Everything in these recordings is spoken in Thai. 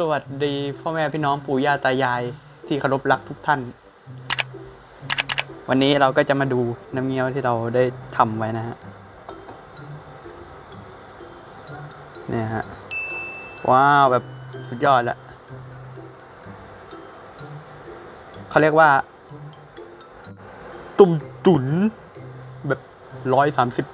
สวัสดีพ่อแม่พี่น้องปู่ย่าตายายที่เคารพรักทุกท่าน วันนี้เราก็จะมาดูน้ำเงี้ยวที่เราได้ทำไว้นะฮะเนี่ยฮะ ว้าวแบบสุดยอดละเขาเรียกว่า ตุ่มตุ๋นแบบร้อยสามสิบ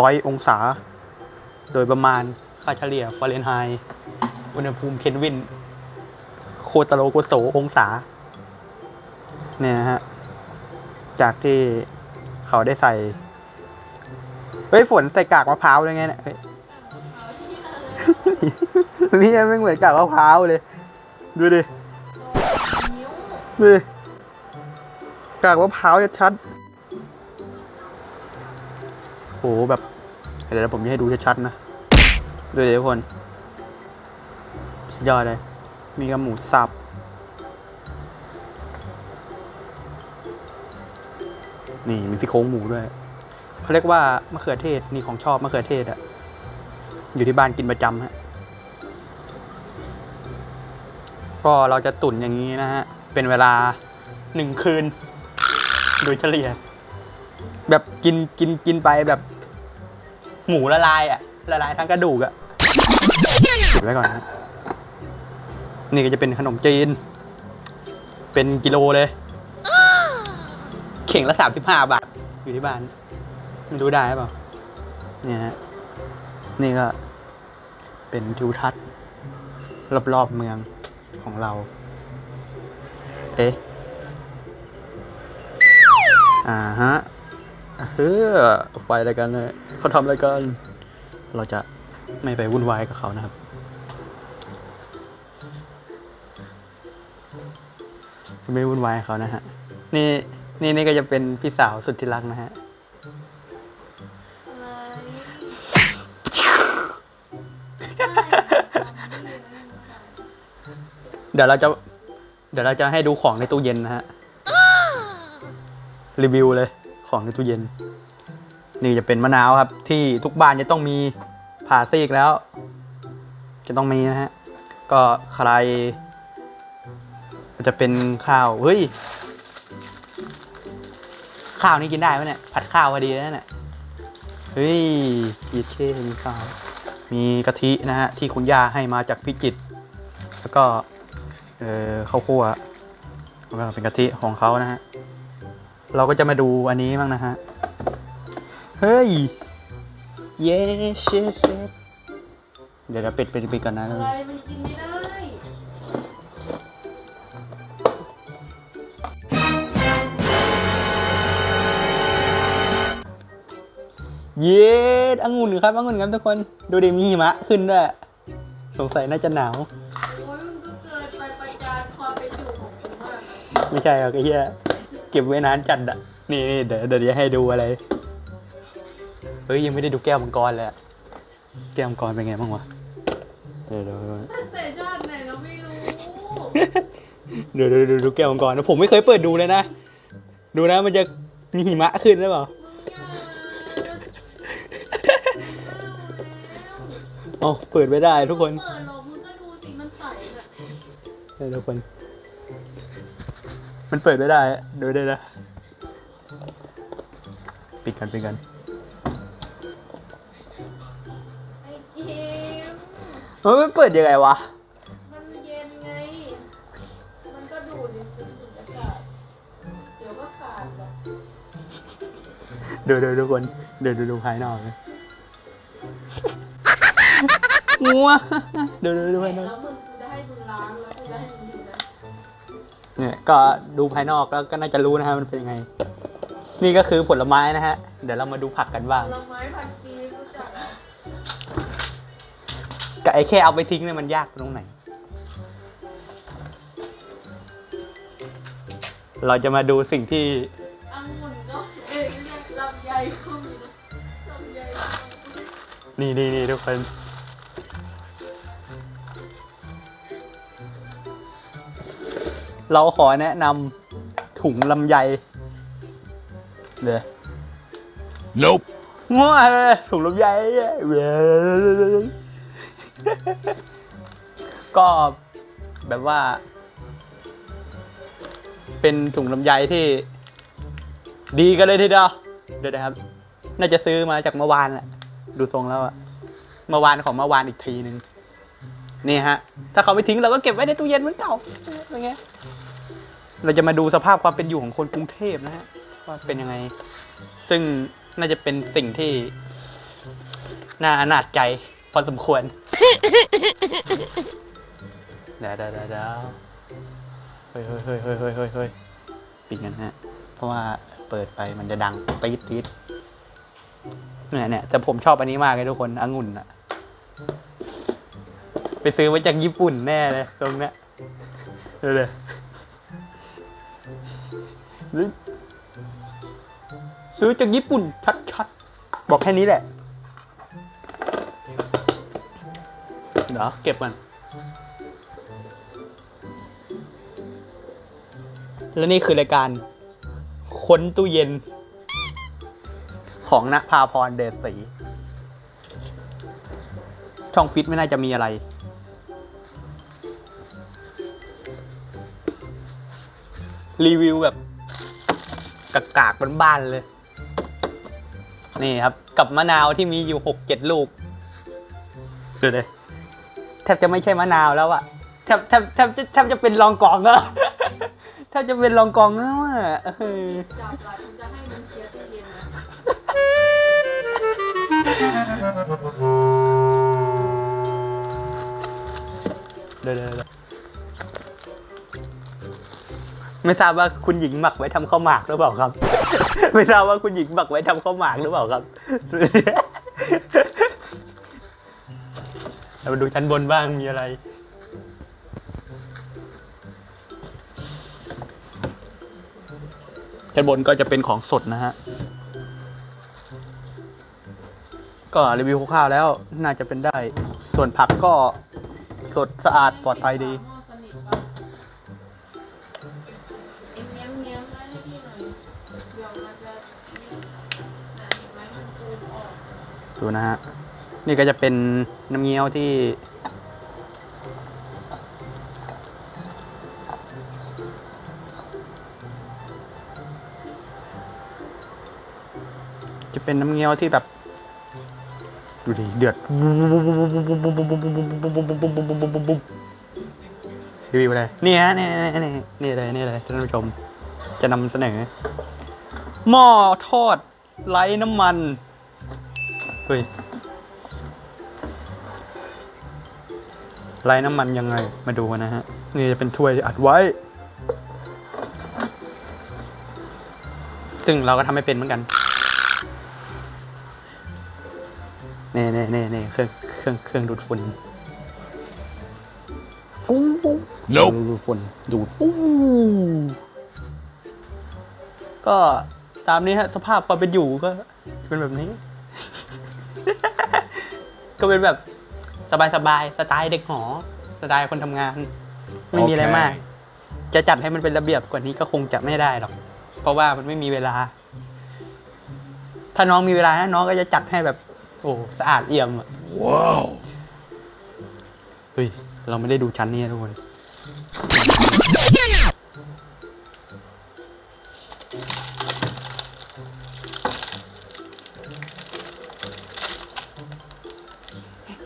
ร้อยองศา โดยประมาณค่าเฉลี่ยฟาเรนไฮต์ อุณหภูมิ เคลวิน โคตโลโกโสองศา เนี่ยฮะ จากที่เขาได้ใส่ เฮ้ย ฝนใส่กากมะพร้าวเลยไงเนี่ยเฮ้ยนี่ไม่เหมือนกากมะพร้าวเลย ดูดิ ดูดิ กากมะพร้าวชัดๆโหแบบ เดี๋ยวผมจะให้ดูชัดๆนะ ดูดิทุกคน ยอดเลย มีกระหมูสับ นี่มีซี่โครงหมูด้วย เขาเรียกว่ามะเขือเทศ นี่ของชอบมะเขือเทศอะอยู่ที่บ้านกินประจำฮะ ก็เราจะตุ๋นอย่างนี้นะฮะ เป็นเวลาหนึ่งคืน โดยเฉลี่ย แบบกินกินกินไปแบบ หมูละลายอะละลายทั้งกระดูกอะปิดไว้ก่อนนะ นี่ก็จะเป็นขนมจีน เป็นกิโลเลย เข่งละสามสิบห้าบาท อยู่ที่บ้านไม่รู้ได้เปล่าเนี่ยฮะนี่ก็ เป็นทิวทัศน์รอบๆเมืองของเรา เอ๊ะ อ่าฮะเฮ้อไฟอะไรกันเนี่ยเขาทำอะไรกัน เราจะไม่ไปวุ่นวายกับเขานะครับ ไม่วุ่นวายเขานะฮะ นี่นี่นี่ก็จะเป็นพี่สาวสุดที่รักนะฮะเดี๋ยวเราจะ เดี๋ยวเราจะให้ดูของในตู้เย็นนะฮะ รีวิวเลย ของในตู้เย็น นี่จะเป็นมะนาวครับ ที่ทุกบ้านจะต้องมีผ่าซีกแล้ว จะต้องมีนะฮะ ก็ใคร จะเป็นข้าว เฮ้ย ข้าวนี่กินได้ไหมเนี่ย ผัดข้าวพอดีแล้วเนี่ย เฮ้ยยีเท่มีข้าว มีกะทินะฮะ ที่คุณย่าให้มาจากพิจิตร แล้วก็ เออข้าวคั่วแล้วก็เป็นกะทิของเขานะฮะ เราก็จะมาดูอันนี้บ้างนะฮะ เฮ้ย เย้เชสเดี๋ยวเราปิดปิดปิดก่อนนะ อะไรมันกินไม่ได้ เย้องุ่นครับองุ่นครับทุกคน ดูดิมีหิมะขึ้นด้วย สงสัยน่าจะหนาว โอ้ยมันก็เกินไปประจานความเป็นอยู่ของคุณมากนะไม่ใช่หรอกไอ้เหี้ยเก็บไว้นานจัดอะนี่นี่เดี๋ยวเดี๋ยวจะให้ดูอะไร เฮ้ยยังไม่ได้ดูแก้วมังกรเลยอะแก้วมังกรเป็นไงบ้างวะ เดี๋ยวเดี๋ยวเดี๋ยว ตั้งแต่ชาติไหนเราไม่รู้เดี๋ยวเดี๋ยวเดี๋ยวดูแก้วมังกรนะผมไม่เคยเปิดดูเลยนะ ดูนะมันจะมีหิมะขึ้นหรือเปล่า อย่าอ๋อเปิดไม่ได้ทุกคนเปิดหรอกมึงก็ดูสิมันใสแบบเดี๋ยวทุกคน มันเปิดไม่ได้อะดูได้นะ ปิดกันปิดกัน ไอ้เกมเฮ้ยมันเปิดยังไงวะ มันเย็นไง มันก็ดูดดิสูดอากาศเดี๋ยวก็ขาดแบบดูดูทุกคน เดี๋ยวดูดูภายนอกเลย งัวดูดูดูภายนอกแล้วมึงกูจะให้มึงล้างแล้วกูจะให้มึงดูนะเนี่ยก็ดูภายนอกแล้วก็น่าจะรู้นะฮะมันเป็นยังไง นี่ก็คือผลไม้นะฮะ เดี๋ยวเรามาดูผักกันบ้าง ผลไม้พันปีรู้จักไหมกับไอ้แค่เอาไปทิ้งเนี่ยมันยากตรงไหน เราจะมาดูสิ่งที่องุ่นก็เอ้ยเรียกลำไยก็มีนะลำไยก็มีนี่นี่นี่ทุกคน เราขอแนะนำถุงลำไยเลย Nope. มั่วเลยถุงลำไยเนี่ยก็แบบว่า เป็นถุงลำไยที่ ดีกันเลยทีเดียวเดี๋ยวนะครับ น่าจะซื้อมาจากเมื่อวานแหละ ดูทรงแล้วอะเมื่อวานของเมื่อวานอีกทีหนึ่ง นี่ฮะ ถ้าเขาไม่ทิ้งเราก็เก็บไว้ในตู้เย็นเหมือนเก่าอะไรเงี้ย เราจะมาดูสภาพความเป็นอยู่ของคนกรุงเทพนะฮะว่าเป็นยังไง ซึ่งน่าจะเป็นสิ่งที่น่าอนาจใจพอสมควรเดี๋ยวเดี๋ยวเดี๋ยวเดี๋ยวเฮ้ยเฮ้ยเฮ้ยเฮ้ยเฮ้ยเฮ้ยเฮ้ยปิดกันฮะ เพราะว่าเปิดไปมันจะดังตีดตีดเนี่ยเนี่ยแต่ผมชอบอันนี้มากเลยทุกคน องุ่นอะ ไปซื้อมาจากญี่ปุ่นแน่เลยตรงเนี้ยเดี๋ยวเดี๋ยวหรือซื้อจากญี่ปุ่นชัดๆ บอกแค่นี้แหละเดี๋ยวเก็บมัน และนี่คือรายการ ค้นตู้เย็น ของณภาพรเดชศรีช่องฟิตไม่น่าจะมีอะไร รีวิวแบบกากๆบ้านๆเลย นี่ครับ กับมะนาวที่มีอยู่หกเจ็ดลูกดูเลยแทบจะไม่ใช่มะนาวแล้วอะแทบแทบแทบจะแทบจะเป็นรองกองแล้ว แทบจะเป็นรองกองแล้วอะเออจับหลายคุณจะให้มันเคียร์ตู้เย็นนะ ไม่ทราบว่าคุณหญิงหมักไว้ทำข้าวหมากหรือเปล่าครับ ไม่ทราบว่าคุณหญิงหมักไว้ทำข้าวหมากหรือเปล่าครับ เรามาดูชั้นบนบ้างมีอะไร ชั้นบนก็จะเป็นของสดนะฮะ ก็รีวิวคร่าวๆแล้วน่าจะเป็นได้ ส่วนผักก็สดสะอาดปลอดภัยดี ดูนะฮะ นี่ก็จะเป็นน้ำเงี้ยวที่ จะเป็นน้ำเงี้ยวที่แบบ ดูดิเดือดรีวิวเลยนี่ฮะนี่นี่นี่เลยนี่เลยท่านผู้ชม จะนำเสนอ หม้อทอดไร้น้ำมัน ฮ้ยไร้น้ำมันยังไงมาดูกันนะฮะ นี่จะเป็นถ้วยที่อัดไว้ ซึ่งเราก็ทำไม่เป็นเหมือนกันนี่นี่นี่นี่เครื่องเครื่องเครื่องดูดฝุ่นฟูฟู Nope ดูดฝุ่นดูดฟูก็ตามนี้ฮะ สภาพความเป็นอยู่ก็เป็นแบบนี้ ก็เป็นแบบสบายๆสไตล์เด็กหอสไตล์คนทำงาน ไม่มีอะไรมาก จะจัดให้มันเป็นระเบียบกว่านี้ก็คงจะไม่ได้หรอก เพราะว่ามันไม่มีเวลา ถ้าน้องมีเวลานะน้องก็จะจัดให้แบบ โอ้สะอาดเอี่ยมอะ Wow. เฮ้ยเราไม่ได้ดูชั้นนี้นะทุกคน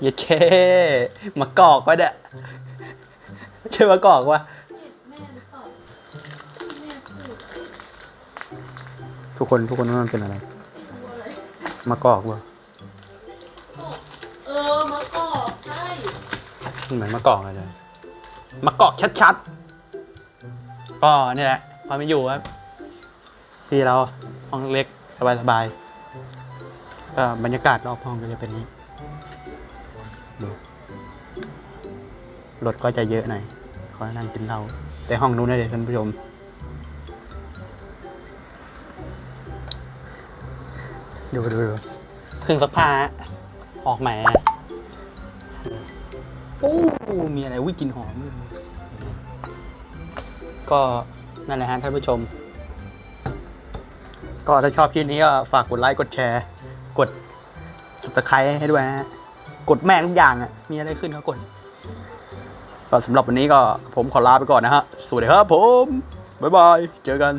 อย่าเช่มากอกวะเนี่ยใช่มากอกวะเห็ดแม่หรือเปล่าแม่พูดทุกคนทุกคนว่ามันเป็นอะไรไม่รู้อะไร มากอกวะเออมะกอกใช่มันเหมือนมากอกเลยเลยมากอกชัดๆก็นี่แหละความเป็นอยู่ครับที่เราห้องเล็กสบายๆก็บรรยากาศรอบห้องก็จะเป็นนี้ ดูรถก็จะเยอะหน่อยขอนั่งกินเหล้าแต่ห้องนู้นนะเด็กท่านผู้ชม ดูดูดูเครื่องซักผ้าออกใหม่โอ้ มีอะไรวิกลินหอม ก็นั่นแหละฮะท่านผู้ชม ก็ถ้าชอบคลิปนี้ก็ฝากกดไลค์ กดแชร์ กด subscribe ให้ด้วยฮะ กดแม่งทุกอย่างอะ มีอะไรขึ้นก็กดก็สำหรับวันนี้ก็ผมขอลาไปก่อนนะฮะ สวัสดีครับผม บ๊ายบาย เจอกัน